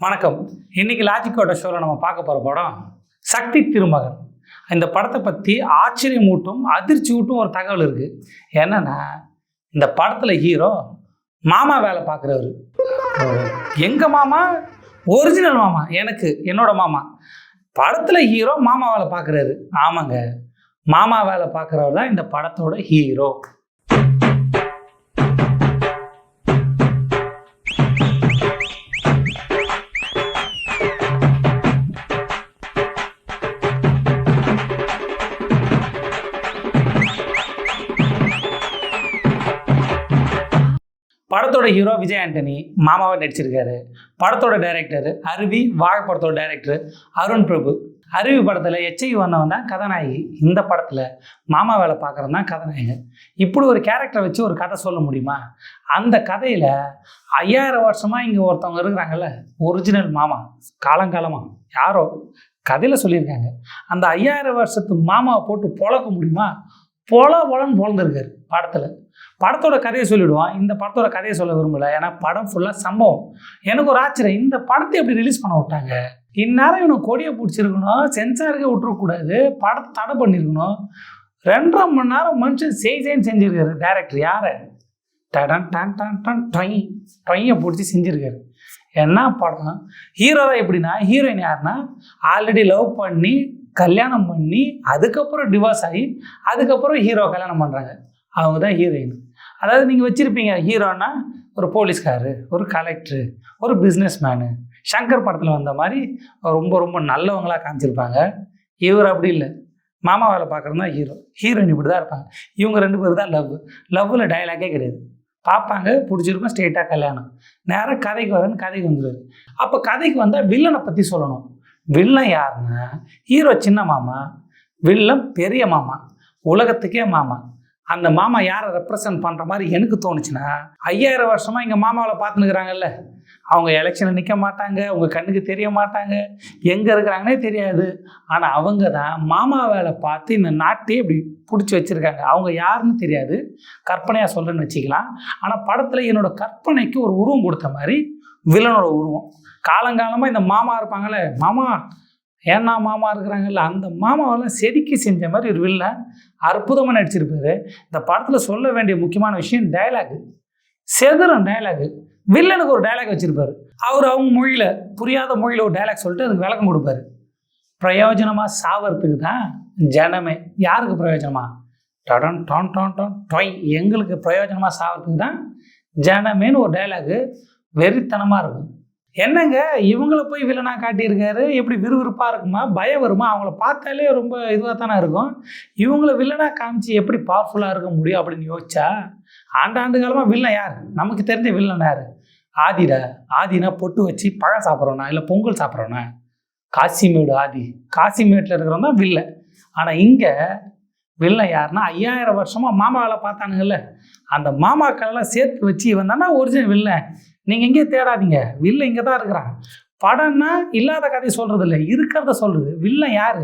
வணக்கம். இன்னைக்கு லாஜிக்கோட ஷோவில் நம்ம பார்க்க போகிற படம் சக்தி திருமகன். இந்த படத்தை பற்றி ஆச்சரியமூட்டும் அதிர்ச்சி ஊட்டும் ஒரு தகவல் இருக்குது என்னன்னா இந்த படத்தில் ஹீரோ மாமா வேலை பார்க்குறவர். எங்கள் மாமா? ஒரிஜினல் மாமா. எனக்கு என்னோட மாமா. படத்தில் ஹீரோ மாமா வேலை பார்க்குறாரு. ஆமாங்க. மாமா வேலை பார்க்குறவர் தான் இந்த படத்தோட ஹீரோ படத்தோட ஹீரோ விஜய் ஆண்டனி மாமாவை நடிச்சிருக்காரு. படத்தோட டைரக்டர் அருவி வாழை படத்தோட டைரக்டர் அருண் பிரபு. அருவி படத்தில் எச்ஐ வந்தவன் தான் கதாநாயகி. இந்த படத்தில் மாமா வேலை பார்க்குறது தான் கதாநாயகன். இப்படி ஒரு கேரக்டரை வச்சு ஒரு கதை சொல்ல முடியுமா? அந்த கதையில் ஐயாயிரம் வருஷமாக இங்கே ஒருத்தவங்க இருக்கிறாங்கல்ல ஒரிஜினல் மாமா. காலங்காலமாக யாரோ கதையில் சொல்லியிருக்காங்க. அந்த ஐயாயிரம் வருஷத்து மாமாவை போட்டு பொழக்க முடியுமா? பொல பொலன்னு பொழந்திருக்காரு படத்தில். படத்தோட கதையை சொல்லிவிடுவான் இந்த படத்தோட கதையை சொல்ல விரும்பல. ஏன்னா படம் ஃபுல்லாக சம்பவம். எனக்கு ஒரு ஆச்சரியம். இந்த படத்தை எப்படி ரிலீஸ் பண்ண விட்டாங்க? இந்நேரம் இவனுக்கு கொடியை பிடிச்சிருக்கணும். சென்சாருக்கே விட்டுறக்கூடாது. படத்தை தடை பண்ணியிருக்கணும் ரெண்டரை மணி நேரம் மனுஷன் செய் செய்ன்னு செஞ்சுருக்காரு. டேரக்டர் யாரை? டடன் டன் டன் டன் டொய். டொய்யை பிடிச்சி செஞ்சுருக்காரு. என்ன படம்? ஹீரோ தான் எப்படின்னா ஹீரோயின் யாருன்னா ஆல்ரெடி லவ் பண்ணி கல்யாணம் பண்ணி அதுக்கப்புறம் டிவோர்ஸ் ஆகி அதுக்கப்புறம் ஹீரோ கல்யாணம் பண்ணுறாங்க அவங்க தான் ஹீரோயின் அதாவது நீங்கள் வச்சுருப்பீங்க ஹீரோனா ஒரு போலீஸ்காரு ஒரு கலெக்டரு ஒரு பிஸ்னஸ் மேனு சங்கர் படத்தில் வந்த மாதிரி ரொம்ப ரொம்ப நல்லவங்களாக காமிச்சிருப்பாங்க. இவர் அப்படி இல்லை. மாமா வேலை பார்க்குறது தான் ஹீரோ ஹீரோயின் இப்படி தான் இருப்பாங்க. இவங்க ரெண்டு பேர் தான் லவ் லவ்வில் டைலாக்கே கிடையாது. பார்ப்பாங்க பிடிச்சிருக்கும் ஸ்ட்ரெயிட்டாக கல்யாணம். நேராக கதைக்கு வரேன்னு கதைக்கு வந்துடுவார் அப்போ கதைக்கு வந்தால் வில்லனை பற்றி சொல்லணும். வில்லன் யாருன்னா ஹீரோ சின்ன மாமா வில்லன் பெரிய மாமா உலகத்துக்கே மாமா. அந்த மாமா யாரை ரெப்ரசன்ட் பண்ணுற மாதிரி எனக்கு தோணுச்சுன்னா ஐயாயிரம் வருஷமாக எங்கள் மாமாவில் பார்த்துனுக்குறாங்கல்ல அவங்க எலெக்ஷனில் நிற்க மாட்டாங்க அவங்க கண்ணுக்கு தெரிய மாட்டாங்க எங்கே இருக்கிறாங்கன்னே தெரியாது. ஆனால் அவங்க தான் மாமா வேலை பார்த்து இந்த நாட்டையே இப்படி பிடிச்சி வச்சுருக்காங்க. அவங்க யாருன்னு தெரியாது. கற்பனையாக சொல்கிறேன்னு வச்சுக்கலாம். ஆனால் படத்தில் என்னோட கற்பனைக்கு ஒரு உருவம் கொடுத்த மாதிரி வில்லனோட உருவம். காலங்காலமாக இந்த மாமா இருப்பாங்கல்ல மாமா ஏன்னா மாமா இருக்கிறாங்கல்ல அந்த மாமாவெல்லாம் செதுக்கி செஞ்ச மாதிரி ஒரு வில்லன் அற்புதமாக நடிச்சிருப்பாரு. இந்த படத்தில் சொல்ல வேண்டிய முக்கியமான விஷயம் டைலாகு செதுரம் டைலாகு வில்லனுக்கு ஒரு டயலாக் வச்சுருப்பாரு. அவர் அவங்க மொழியில் புரியாத மொழியில் ஒரு டயலாக் சொல்லிட்டு அதுக்கு விளக்கம் கொடுப்பாரு. பிரயோஜனமாக சாவறதுக்கு தான் ஜனமே. யாருக்கு பிரயோஜனமா? டடன் டான் டான் டான் டொய். எங்களுக்கு பிரயோஜனமாக சாவறதுக்கு தான் ஜனமேன்னு ஒரு டைலாகு வெறித்தனமாக இருக்கும். என்னங்க? இவங்கள போய் வில்லனா காட்டியிருக்காரு? எப்படி விறுவிறுப்பாக இருக்குமா? பயம் வருமா? அவங்கள பார்த்தாலே ரொம்ப இதுவாக தானே இருக்கும். இவங்கள வில்லனா காமிச்சு எப்படி பவர்ஃபுல்லாக இருக்க முடியும் அப்படின்னு யோசிச்சா ஆண்டாண்டு காலமாக வில்லன் யார்? நமக்கு தெரிஞ்ச வில்லன் யார்? ஆதிடா. ஆதினா பொட்டு வச்சு பழம் சாப்பிட்றோண்ணா இல்லை பொங்கல் சாப்பிட்றோண்ணா காசிமேடு ஆதி. காசிமேட்டில் இருக்கிறவன் தான் வில்லன் ஆனால் இங்கே வில்லன் யாருன்னா ஐயாயிரம் வருஷமாக மாமாவில் பார்த்தானுங்கல்ல. அந்த மாமாக்கள்லாம் சேர்த்து வச்சு இவன் தானே ஒரிஜினல் வில்லன் நீங்கள் எங்கேயும் தேடாதீங்க. வில்ல இங்கே தான் இருக்கிறான். படம்னா இல்லாத கதையை சொல்கிறது இல்லை இருக்கிறத சொல்கிறது வில்லன் யார்?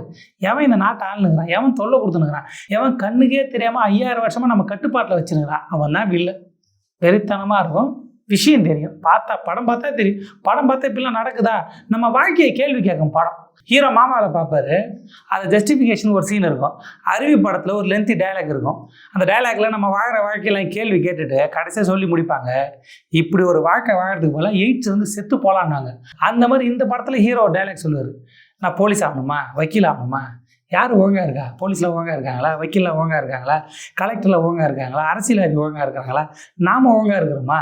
எவன் இந்த நாட்டை ஆளுனுங்கிறான் எவன் தொல்லை கொடுத்துனுங்கிறான் எவன் கண்ணுக்கே தெரியாமல் ஐயாயிரம் வருஷமாக நம்ம கட்டுப்பாட்டில் வச்சுருக்கிறான்? அவன் தான் வில்லன் வெறித்தனமாக இருக்கும். விஷயம் தெரியும். பார்த்தா படம் பார்த்தா தெரியும். படம் பார்த்தா இப்படிலாம் நடக்குதா? நம்ம வாழ்க்கையை கேள்வி கேட்கும் படம். ஹீரோ மாமாவில் பார்ப்பாரு. அது ஜஸ்டிஃபிகேஷன் ஒரு சீன் இருக்கும். அருவி படத்தில் ஒரு லென்த்தி டயலாக் இருக்கும். அந்த டயலாக்ல நம்ம வாழ்கிற வாழ்க்கையெல்லாம் கேள்வி கேட்டுட்டு கடைசியாக சொல்லி முடிப்பாங்க. இப்படி ஒரு வாழ்க்கை வாழறதுக்கு போல எயிட்ஸ் வந்து செத்து போகலான்னாங்க அந்த மாதிரி இந்த படத்தில் ஹீரோ டயலாக் சொல்லுவார். நான் போலீஸ் ஆகணுமா? வக்கீல் ஆகணுமா? யார் ஓங்காக இருக்கா? போலீஸில் ஓங்காக இருக்காங்களா? வக்கீலில் ஓங்காக இருக்காங்களா? கலெக்டரில் ஓங்காக இருக்காங்களா? அரசியல்வாதி ஓங்காக இருக்காங்களா? நாம் ஓங்காக இருக்கிறோமா?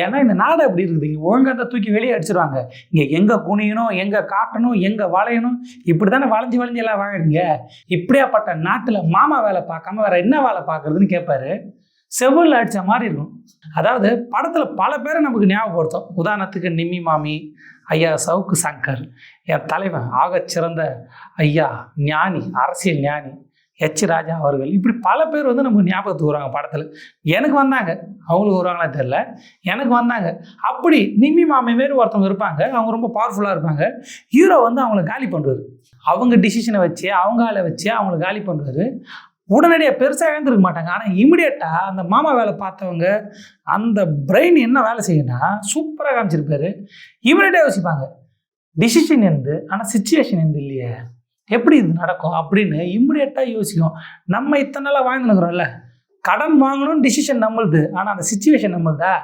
ஏன்னா இந்த நாடு அப்படி இருக்குது. இங்கே ஓங்காக தான் தூக்கி வெளியே அடிச்சிருவாங்க. இங்கே எங்கே குனியணும் எங்கே காட்டணும் எங்கே வளையணும்? இப்படி தானே வளைஞ்சு வளைஞ்சு எல்லாம் வாழறீங்க இப்படியாப்பட்ட நாட்டில் மாமா வேலை பார்க்காம வேறு என்ன வேலை பார்க்குறதுன்னு கேட்பாரு செவ்வல் அடித்த மாதிரி இருக்கும். அதாவது படத்தில் பல பேரை நமக்கு ஞாபகப்படுத்தும். உதாரணத்துக்கு நிம்மி மாமி ஐயா சவுக்கு சங்கர் என் தலைவன் ஆகச்சிறந்த ஐயா ஞானி அரசியல் ஞானி எச் ராஜா அவர்கள். இப்படி பல பேர் வந்து நமக்கு ஞாபகத்துக்கு வருவாங்க படத்தில். எனக்கு வந்தாங்க. அவங்களுக்கு வருவாங்களா தெரில எனக்கு வந்தாங்க. அப்படி நிம்மி மாமி மாரி ஒருத்தவங்க இருப்பாங்க. அவங்க ரொம்ப பவர்ஃபுல்லாக இருப்பாங்க. ஹீரோ வந்து அவங்கள காலி பண்ணுவார் அவங்க டிசிஷனை வச்சு அவங்க ஆளை வச்சு அவங்கள காலி பண்ணுவார் உடனடியாக பெருசாக இழந்திருக்க மாட்டாங்க. ஆனால் இமிடியேட்டாக அந்த மாமா வேலை பார்த்தவங்க அந்த பிரெயின் என்ன வேலை செய்யும்னா சூப்பராக காமிச்சிருப்பாரு. இமிடியட்டாக யோசிப்பாங்க. டிசிஷன் இருந்து ஆனால் சுச்சுவேஷன் இருந்து இல்லையே. எப்படி இது நடக்கும் அப்படின்னு இமிடியேட்டாக யோசிக்கும். நம்ம இத்தனை நாளாக வாழ்ந்துனுக்குறோம்ல கடன் வாங்கணும்னு டிசிஷன் நம்மளுது. ஆனால் அந்த சுச்சுவேஷன் நம்மளுதா?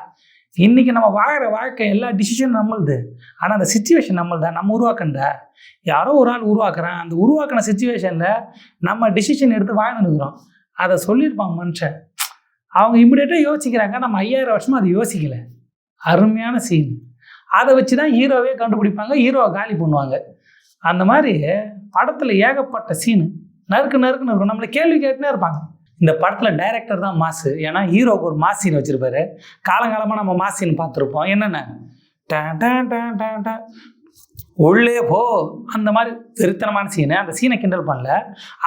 இன்றைக்கி நம்ம வாழற வாழ்க்கை எல்லா டிசிஷனும் நம்மளுது. ஆனால் அந்த சுச்சுவேஷன் நம்மளுதா? நம்ம உருவாக்கண்ட யாரோ ஒரு ஆள் உருவாக்குறான். அந்த உருவாக்கின சுச்சுவேஷனில் நம்ம டிசிஷன் எடுத்து வாழ்ந்துருக்குறோம் அதை சொல்லியிருப்பாங்க மனுஷன். அவங்க இம்மிடியேட்டாக யோசிக்கிறாங்க. நம்ம ஐயாயிரம் வருஷமாக அதை யோசிக்கல. அருமையான சீன் அதை வச்சு தான் ஹீரோவே கண்டுபிடிப்பாங்க. ஹீரோவை காலி பண்ணுவாங்க. அந்த மாதிரி படத்தில் ஏகப்பட்ட சீனு நறுக்கு நறுக்குன்னு இருக்கும். நம்மளை கேள்வி கேட்டுனே இருப்பாங்க. இந்த படத்தில் டைரக்டர் தான் மாசு. ஏன்னா ஹீரோவுக்கு ஒரு மாஸ் வச்சுருப்பாரு. காலங்காலமாக நம்ம மாஸ் பார்த்துருப்போம். என்னென்ன? உள்ளே போ. அந்த மாதிரி திருத்தனமான சீனு அந்த சீனை கிண்டல் பண்ணல.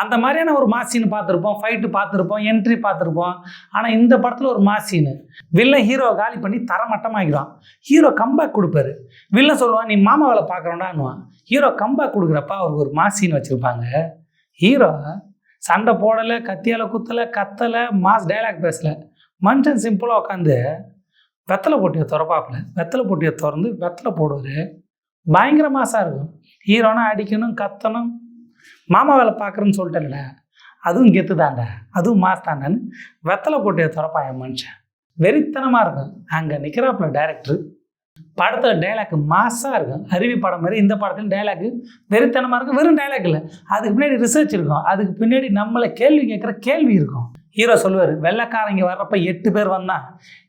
அந்த மாதிரியான ஒரு மாசீன் பார்த்துருப்போம். ஃபைட்டு பார்த்துருப்போம். என்ட்ரி பார்த்துருப்போம். ஆனால் இந்த படத்தில் ஒரு மாஸ் சீனு வில்லன் ஹீரோவை காலி பண்ணி தரமட்டமாகிடுவான். ஹீரோ கம்பேக் கொடுப்பாரு. வில்லன் சொல்லுவான் நீ மாமா வேலை பார்க்குறோண்டான்னுவான் ஹீரோ கம்பேக் கொடுக்குறப்ப அவருக்கு ஒரு மாசீன் வச்சுருப்பாங்க. ஹீரோ சண்டை போடலை கத்தியால் குத்தலை கத்தலை மாஸ் டைலாக் பேசலை. மனுஷன் சிம்பிளாக உட்காந்து வெத்தலை போட்டியை திறப்பாப்புல. வெத்தலை போட்டியை திறந்து வெத்தலை போடுவார். பயங்கர மாசாக இருக்கும். ஹீரோனா அடிக்கணும் கத்தணும். மாமா வேலை பார்க்குறேன்னு சொல்லிட்டேன்ல. அதுவும் கெத்து தாண்டா. அதுவும் மாஸ் தாண்டான்னு வெத்தலை போட்டியை திறப்பான் என் மனுஷன். வெறித்தனமாக இருக்கும். அங்கே நிற்கிறாப்புல டேரக்டர் படத்தில் டைலாக் மாஸாக இருக்கும். அருவி படம் மாதிரி இந்த படத்தில் டைலாக் வெறித்தனமாக இருக்கும். வெறும் டைலாக் இல்லை. அதுக்கு பின்னாடி ரிசர்ச் இருக்கும். அதுக்கு பின்னாடி நம்மளை கேள்வி கேட்குற கேள்வி இருக்கும். ஹீரோ சொல்லுவார் வெள்ளக்காரங்க வர்றப்ப எட்டு பேர் வந்தான்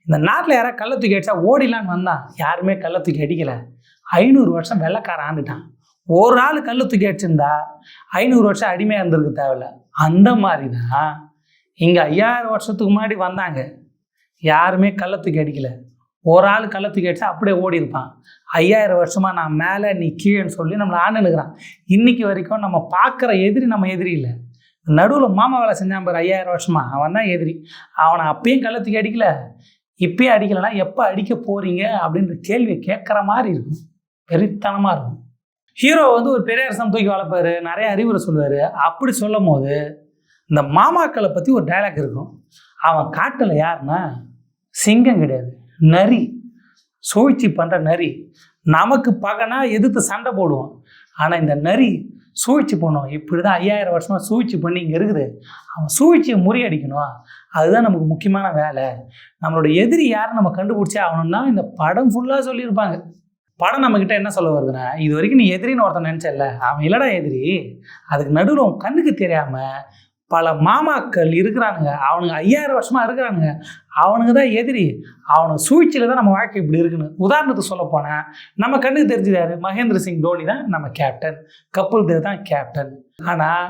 இந்த நாட்டில் யாராவது கள்ள தூக்கி அடித்தா ஓடிலான்னு வந்தான் யாருமே கள்ள தூக்கி அடிக்கலை. ஐநூறு வருஷம் வெள்ளைக்காரன் ஆண்டுட்டான். ஒரு ஆள் கல் தூக்கி அடிச்சிருந்தா ஐநூறு வருஷம் அடிமையாக இருந்திருக்கு தேவையில்ல. அந்த மாதிரி தான் இங்கே ஐயாயிரம் வருஷத்துக்கு முன்னாடி வந்தாங்க. யாருமே கள்ள தூக்கி ஒரு ஆள் கள்ள தூக்கி அடிச்சா அப்படியே ஓடி இருப்பான். ஐயாயிரம் வருஷமாக நான் மேலே நீ கீழேன்னு சொல்லி நம்மளை ஆண்டுனுக்குறான் இன்றைக்கி வரைக்கும் நம்ம பார்க்குற எதிரி நம்ம எதிரி இல்லை. நடுவில் மாமா வேலை செஞ்சான் பாரு ஐயாயிரம் வருஷமா. அவன் தான் எதிரி. அவனை அப்பயும் கள்ள அடிக்கல இப்பயும் அடிக்கலைன்னா எப்போ அடிக்க போகிறீங்க அப்படின்ற கேள்வியை கேட்குற மாதிரி இருக்கும். வெறித்தனமாக இருக்கும். ஹீரோ வந்து ஒரு பெரிய அரசம் தூக்கி வளர்ப்பாரு நிறைய அறிவுரை சொல்லுவார். அப்படி சொல்லும் போது இந்த மாமாக்களை பற்றி ஒரு டைலாக் இருக்கும். அவன் காட்டில் யாருன்னா சிங்கம் கிடையாது. நரி சூழ்ச்சி பண்ணுற நரி. நமக்கு பகனா எதிர்த்து சண்டை போடுவோம். ஆனால் இந்த நரி சூழ்ச்சி பண்ணுவோம் இப்படி தான் ஐயாயிரம் வருஷமாக சூழ்ச்சி பண்ணி இங்கே இருக்குது. அவன் சூழ்ச்சியை முறியடிக்கணும். அதுதான் நமக்கு முக்கியமான வேலை. நம்மளோட எதிரி யாரை நம்ம கண்டுபிடிச்சே ஆகணும்னா இந்த படம் ஃபுல்லாக சொல்லியிருப்பாங்க. படம் நம்மக்கிட்ட என்ன சொல்ல வருதுன்னா இது வரைக்கும் நீ எதிரின்னு ஒருத்தன் நினச்சல அவன் இல்லடா எதிரி. அதுக்கு நடுவில் உன் கண்ணுக்கு தெரியாமல் பல மாமாக்கள் இருக்கிறானுங்க. அவனுங்க ஐயாயிரம் வருஷமா இருக்கிறானுங்க. அவனுங்க தான் எதிரி. அவனுக்கு சூழ்ச்சியில் தான் நம்ம வாழ்க்கை இப்படி இருக்குன்னு. உதாரணத்துக்கு சொல்ல போனால் நம்ம கண்ணுக்கு தெரிஞ்சுதாரு மகேந்திர சிங் தோனி தான் நம்ம கேப்டன் கபில் தேவ் தான் கேப்டன் ஆனால்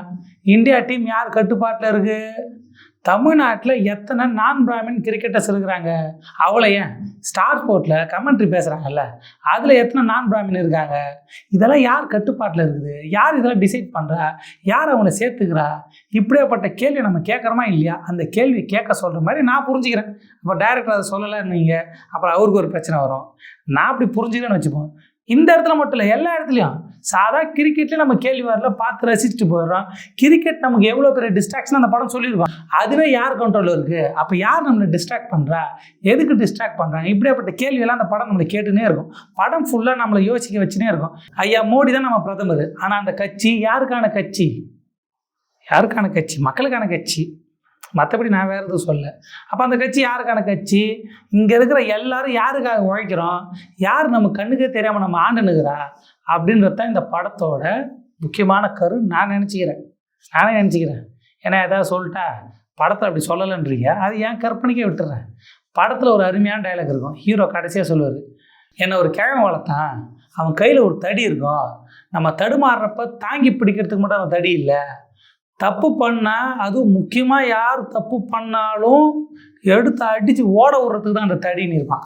இந்தியா டீம் யார் கட்டுப்பாட்டில் இருக்கு? தமிழ்நாட்டில் எத்தனை நான் பிராமின் கிரிக்கெட்டர்ஸ் இருக்கிறாங்க? அவ்வளோ ஏன்? ஸ்டார் ஸ்போர்ட்டில் கமெண்ட்ரி பேசுகிறாங்கல்ல அதில் எத்தனை நான் பிராமின் இருக்காங்க? இதெல்லாம் யார் கட்டுப்பாட்டில் இருக்குது? யார் இதெல்லாம் டிசைட் பண்ணுறா யார் அவங்கள சேர்த்துக்கிறா? இப்படியாப்பட்ட கேள்வி நம்ம கேட்குறோமா இல்லையா? அந்த கேள்வி கேட்க சொல்கிற மாதிரி நான் புரிஞ்சுக்கிறேன். அப்போ டேரக்டர் அதை சொல்லலைன்னு வைங்க. அப்புறம் அவருக்கு ஒரு பிரச்சனை வரும். நான் அப்படி புரிஞ்சுக்கிறேன்னு வச்சுப்போம். இந்த இடத்துல மட்டும் இல்லை எல்லா இடத்துலையும். சாதா கிரிக்கெட்லேயும் நம்ம கேள்வி வரல பார்த்து ரசிச்சுட்டு போயிடுறோம். கிரிக்கெட் நமக்கு எவ்வளோ பெரிய டிஸ்ட்ராக்ஷன் அந்த படம் சொல்லியிருக்கோம் அதுவே யார் கண்ட்ரோலில் இருக்குது அப்போ யார் நம்மளை டிஸ்ட்ராக்ட் பண்ணுறா எதுக்கு டிஸ்ட்ராக்ட் பண்ணுறாங்க இப்படியாப்பட்ட கேள்வியெல்லாம் அந்த படம் நம்மளை கேட்டுனே இருக்கும். படம் ஃபுல்லாக நம்மளை யோசிக்க வச்சுனே இருக்கும். ஐயா மோடி தான் நம்ம பிரதமர். ஆனால் அந்த கட்சி யாருக்கான கட்சி? யாருக்கான கட்சி? மக்களுக்கான கட்சி. மற்றபடி நான் வேறு எதுவும் சொல்ல அப்போ அந்த கட்சி யாருக்கான கட்சி? இங்கே இருக்கிற எல்லாரும் யாருக்காக உழைக்கிறோம்? யார் நம்ம கண்ணுக்கே தெரியாமல் நம்ம ஆண்டுனுக்கிறா அப்படின்றது தான் இந்த படத்தோட முக்கியமான கரு நான் நினச்சிக்கிறேன். நானே நினச்சிக்கிறேன். ஏன்னா ஏதாவது சொல்லிட்டா படத்தில் அப்படி சொல்லலைன்றீங்க. அது ஏன் கற்பனைக்கே விட்டுறேன். படத்தில் ஒரு அருமையான டைலாக் இருக்கும். ஹீரோ கடைசியாக சொல்லுவார் என்னை ஒரு கிழமை வளர்த்தான். அவன் கையில் ஒரு தடி இருக்கும். நம்ம தடுமாறுறப்ப தாங்கி பிடிக்கிறதுக்கு மட்டும் அந்த தடி இல்லை. தப்பு பண்ணால் அதுவும் முக்கியமாக யார் தப்பு பண்ணாலும் எடுத்து அடித்து ஓட விடுறதுக்கு தான் அந்த தடின்னு இருப்பான்.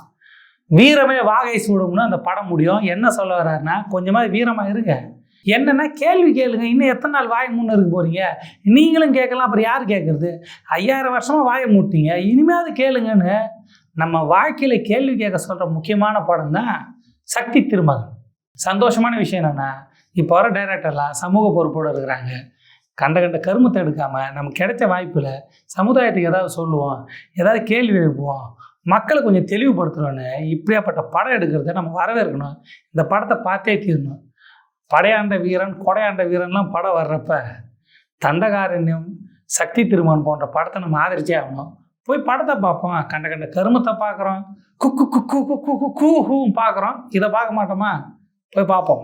வீரமே வாகை சூடும்னு அந்த படம் முடியும். என்ன சொல்ல வர்றாருன்னா கொஞ்சமாக வீரமாக இருங்க. என்னென்னா கேள்வி கேளுங்க. இன்னும் எத்தனை நாள் வாயை முன்னே இருக்க போகிறீங்க நீங்களும் கேட்கலாம். அப்புறம் யார் கேட்குறது? ஐயாயிரம் வருஷமாக வாயை மூட்டிங்க. இனிமேல் கேளுங்கன்னு நம்ம வாழ்க்கையில் கேள்வி கேட்க சொல்கிற முக்கியமான படம் தான் சக்தி திருமகன். சந்தோஷமான விஷயம் என்னென்னா இப்போ வர டைரக்டர்லாம் சமூக பொறுப்போடு இருக்கிறாங்க. கண்ட கண்ட கருமத்தை எடுக்காமல் நமக்கு கிடைச்ச வாய்ப்பில் சமுதாயத்துக்கு ஏதாவது சொல்லுவோம் ஏதாவது கேள்வி எழுப்புவோம் மக்களை கொஞ்சம் தெளிவுபடுத்துகிறோன்னு இப்படியாப்பட்ட படம் எடுக்கிறத நம்ம வரவேற்கணும் இந்த படத்தை பார்த்தே தீரணும் படையாண்ட வீரன் கொடையாண்ட வீரன்லாம் படம் வர்றப்ப தண்டகாரண்யம் சக்தி திருமான் போன்ற படத்தை நம்ம ஆதரிச்சே ஆகணும் போய் படத்தை பார்ப்போம் கண்ட கண்ட கருமத்தை பார்க்குறோம் குக்கு குக்கு குக்கு குக்கு கூ ஹூவும் பார்க்குறோம் இதை பார்க்க மாட்டோமா போய் பார்ப்போம்